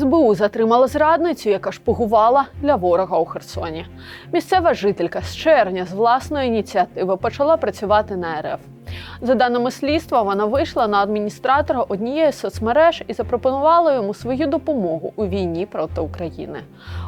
СБУ затримала зрадницю, яка шпигувала для ворога у Херсоні. Місцева жителька з червня з власної ініціативи почала працювати на РФ. За даними слідства, вона вийшла на адміністратора однієї соцмереж і запропонувала йому свою допомогу у війні проти України.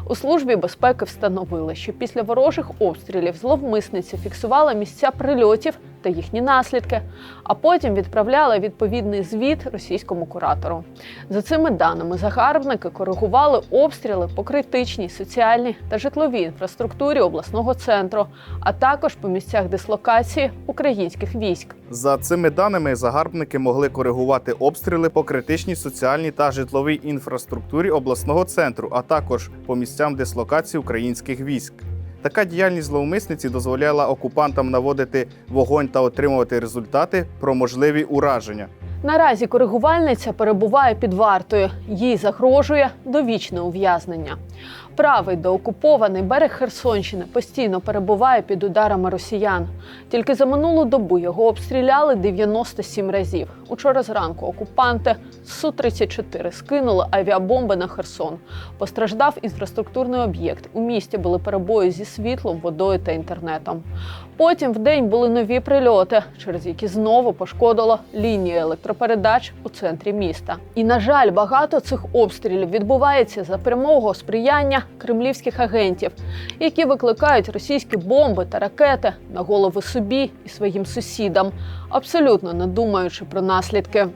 У службі безпеки встановили, що після ворожих обстрілів зловмисниця фіксувала місця прильотів та їхні наслідки, а потім відправляла відповідний звіт російському куратору. За цими даними, загарбники коригували обстріли по критичній соціальній та житловій інфраструктурі обласного центру, а також по місцях дислокації українських військ. За цими даними, загарбники могли коригувати обстріли по критичній соціальній та житловій інфраструктурі обласного центру, а також по місцям дислокації українських військ. Така діяльність зловмисниці дозволяла окупантам наводити вогонь та отримувати результати про можливі ураження. Наразі коригувальниця перебуває під вартою. Їй загрожує довічне ув'язнення. Правий доокупований берег Херсонщини постійно перебуває під ударами росіян. Тільки за минулу добу його обстріляли 97 разів. Учора зранку окупанти з Су-34 скинули авіабомби на Херсон. Постраждав інфраструктурний об'єкт. У місті були перебої зі світлом, водою та інтернетом. Потім в день були нові прильоти, через які знову пошкодило лінії електропередач у центрі міста. І на жаль, багато цих обстрілів відбувається за прямого сприяння кремлівських агентів, які викликають російські бомби та ракети на голови собі і своїм сусідам, абсолютно не думаючи про наслідки.